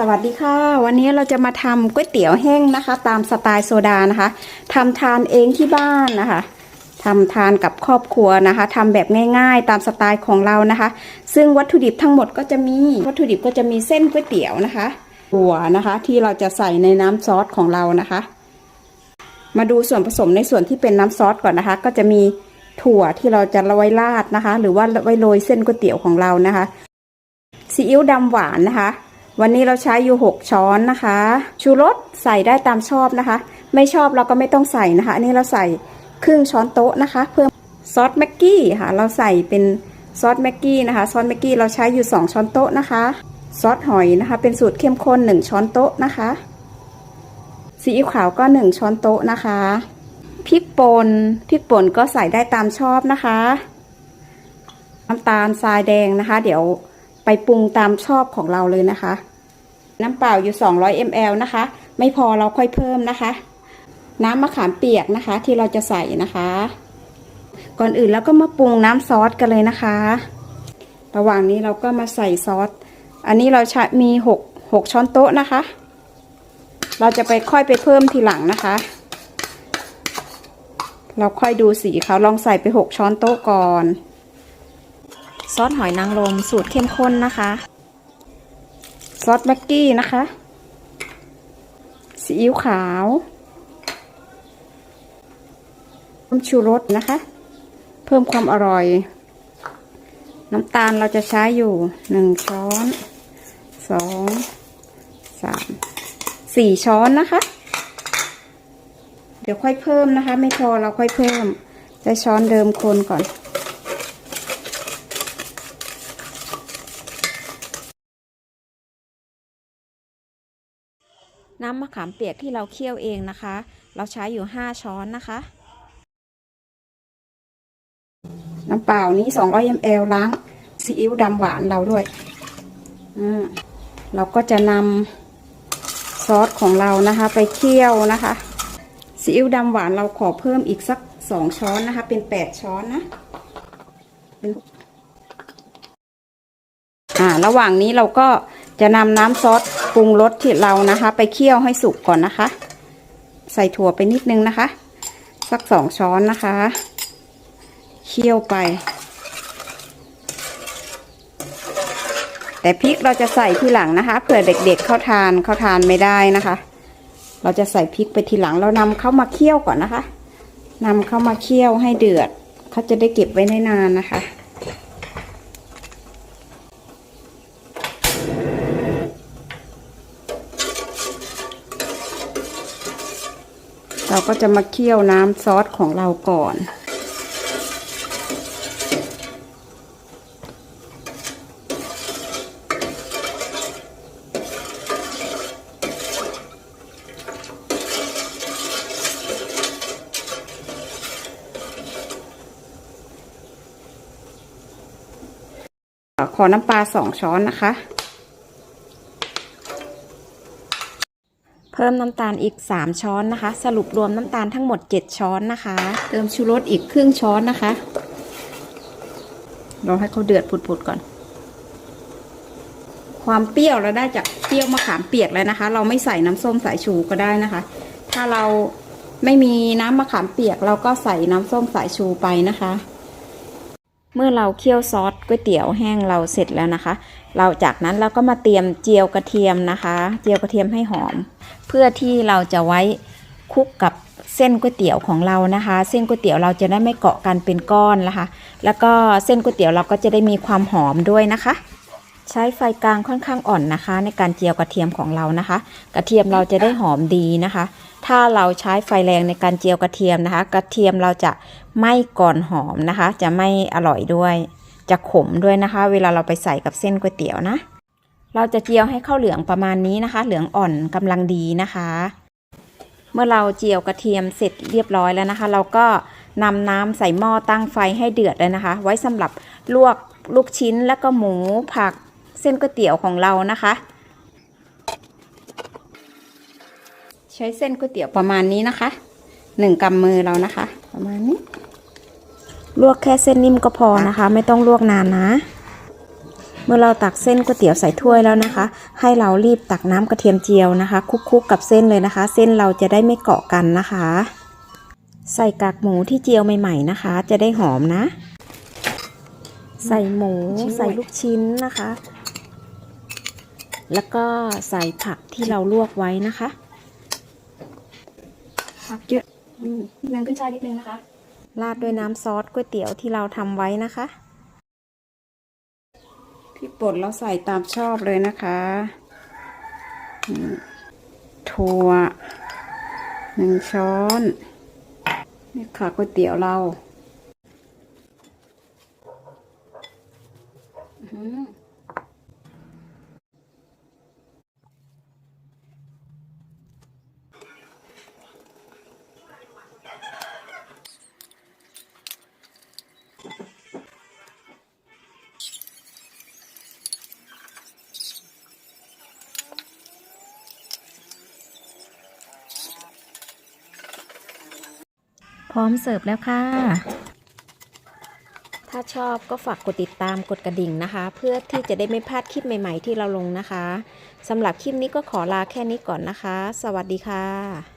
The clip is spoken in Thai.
สวัสดีค่ะ วันนี้เราจะมาทำก๋วยเตี๋ยวแห้งนะคะ ตามสไตล์โซดานะคะทำทานเองที่บ้านนะคะทำทานกับครอบครัวนะคะทำแบบง่ายๆ ตามสไตล์ของเรานะคะ ซึ่งวัตถุดิบทั้งหมดก็จะมีวัตถุดิบก็จะมีเส้นก๋วยเตี๋ยวนะคะหัวนะคะ ที่เราจะใส่ในน้ำซอสของเรานะคะ มาดูส่วนผสมในส่วนที่เป็นน้ำซอสก่อนนะคะ ก็จะมีถั่วที่เราจะไว้ราดนะคะ หรือว่าไว้โรยเส้นก๋วยเตี๋ยวของเรานะคะซีอิ๊วดำหวานนะคะ วันนี้เราใช้อยู่6ช้อนนะคะ ชูรสใส่ได้ตามชอบนะคะ ไม่ชอบเราก็ไม่ต้องใส่นะคะ อันนี้เราใส่ครึ่งช้อนโต๊ะนะคะ เพิ่มซอสแม็กกี้ค่ะ เราใส่เป็นซอสแม็กกี้นะคะ ซอสแม็กกี้เราใช้อยู่ 2 ช้อนโต๊ะนะคะ ซอสหอยนะคะ เป็นสูตรเข้มข้น 1 ช้อนโต๊ะนะคะซีอิ๊วขาวก็ 1 ช้อนโต๊ะนะคะ พริกป่น พริกป่นก็ใส่ได้ตามชอบนะคะ น้ำตาลทรายแดงนะคะ เดี๋ยว ไปปรุงตามชอบของเราเลยนะคะ น้ำเปล่าอยู่ 200 ml นะคะ ไม่พอเราค่อยเพิ่มนะคะ น้ำมะขามเปียกนะคะ ที่เราจะใส่นะคะ ก่อนอื่นเราก็มาปรุงน้ำซอสกันเลยนะคะ ระหว่างนี้เราก็มาใส่ซอส อันนี้เราใช้มี 6 6 ช้อนโต๊ะนะคะ เราจะไปค่อยไปเพิ่มทีหลังนะคะ เราค่อยดูสีเขาลองใส่ไป 6 ช้อนโต๊ะก่อน ซอสหอยนางรมสูตรเข้มข้นนะคะ ซอสแม็กกี้นะคะซีอิ๊วขาวเพิ่มชูรสนะคะ เพิ่มความอร่อย น้ำตาลเราจะใช้อยู่หนึ่งช้อนสองสามสี่ช้อนนะคะ เดี๋ยวค่อยเพิ่มนะคะ ไม่พอเราค่อยเพิ่มใช้ช้อนเดิมคนก่อน น้ำมะขามเปียกที่เราเคี่ยวเองนะคะ เราใช้อยู่ 5 ช้อนนะคะ น้ำเปล่านี้200 ml ล้างซีอิ๊วดำหวานเราด้วยอืมเราก็จะนำซอสของเรานะคะ ไปเคี่ยวนะคะซีอิ๊วดำหวานเราขอเพิ่มอีกสัก 2 ช้อนนะคะ เป็น 8 ช้อนนะอ่าระหว่างนี้เราก็จะนำน้ำซอส ปรุงรสที่เรานะคะ ไปเคี่ยวให้สุกก่อนนะคะ ใส่ถั่วไปนิดนึงนะคะ สักสองช้อนนะคะ เคี่ยวไป แต่พริกเราจะใส่ทีหลังนะคะเผื่อเด็กๆเขาทานเขาทานไม่ได้นะคะ เราจะใส่พริกไปทีหลังเรานำเข้ามาเคี่ยวก่อนนะคะนำเข้ามาเคี่ยวให้เดือดเขาจะได้เก็บไว้ได้นานนะคะ เราก็จะมาเคี่ยวน้ำซอสของเราก่อน ขอน้ำปลาสองช้อนนะคะ เพิ่มน้ำตาลอีก 3 ช้อนนะคะ สรุปรวมน้ำตาลทั้งหมด 7 ช้อนนะคะ เติมชูรสอีกครึ่งช้อนนะคะรอให้เขาเดือดผุดๆก่อน ความเปรี้ยวเราได้จากเปรี้ยวมะขามเปียกแล้วนะคะ เราไม่ใส่น้ำส้มสายชูก็ได้นะคะ ถ้าเราไม่มีน้ำมะขามเปียกเราก็ใส่น้ำส้มสายชูไปนะคะ เมื่อเราเคี่ยวซอสก๋วยเตี๋ยวแห้งเราเสร็จแล้วนะคะ เราจากนั้นเราก็มาเตรียมเจียวกระเทียมนะคะ เจียวกระเทียมให้หอม เพื่อที่เราจะไว้คลุกกับเส้นก๋วยเตี๋ยวของเรานะคะ เส้นก๋วยเตี๋ยวเราจะได้ไม่เกาะกันเป็นก้อนนะคะ แล้วก็เส้นก๋วยเตี๋ยวเราก็จะได้มีความหอมด้วยนะคะ ใช้ไฟกลางค่อนข้างอ่อนนะคะ ในการเจียวกระเทียมของเรานะคะ กระเทียมเราจะได้หอมดีนะคะ ถ้าเราใช้ไฟแรงในการเจียวกระเทียมนะคะ กระเทียมเราจะไม้ก่อนหอมนะคะ จะไม่อร่อยด้วย จะขมด้วยนะคะ เวลาเราไปใส่กับเส้นก๋วยเตี๋ยวนะ เราจะเจียวให้ข้าวเหลืองประมาณนี้นะคะ เหลืองอ่อนกำลังดีนะคะ เมื่อเราเจียวกระเทียมเสร็จเรียบร้อยแล้วนะคะ เราก็นำน้ำใส่หม้อตั้งไฟให้เดือดเลยนะคะ ไว้สำหรับลวกลูกชิ้นแล้วก็หมูผักเส้นก๋วยเตี๋ยวของเรานะคะ ใช้เส้นก๋วยเตี๋ยวประมาณนี้นะคะหนึ่งกำมือเรานะคะ ประมาณนี้ ลวกแค่เส้นนิ่มก็พอนะคะ ไม่ต้องลวกนานนะ เมื่อเราตักเส้นก๋วยเตี๋ยวใส่ถ้วยแล้วนะคะ ให้เรารีบตักน้ำกระเทียมเจียวนะคะ คุกๆกับเส้นเลยนะคะ เส้นเราจะได้ไม่เกาะกันนะคะ ใส่กากหมูที่เจียวใหม่ๆนะคะ จะได้หอมนะ ใส่หมูใส่ลูกชิ้นนะคะ แล้วก็ใส่ผักที่เราลวกไว้นะคะ ผักเยอะอืมนิดนึงขึ้นช่ายนิดนึงนะคะ ราดด้วยน้ำซอสก๋วยเตี๋ยวที่เราทำไว้นะคะพริกป่นเราใส่ตามชอบเลยนะคะอืมถั่วหนึ่งช้อนนี่ค่ะก๋วยเตี๋ยวเรา ร้อมเสิร์ฟแล้วค่ะ ถ้าชอบก็ฝากกดติดตามกดกระดิ่งนะคะ เพื่อที่จะได้ไม่พลาดคลิปใหม่ ๆ ที่เราลงนะคะสำหรับคลิปนี้ก็ขอลาแค่นี้ก่อนนะคะ สวัสดีค่ะ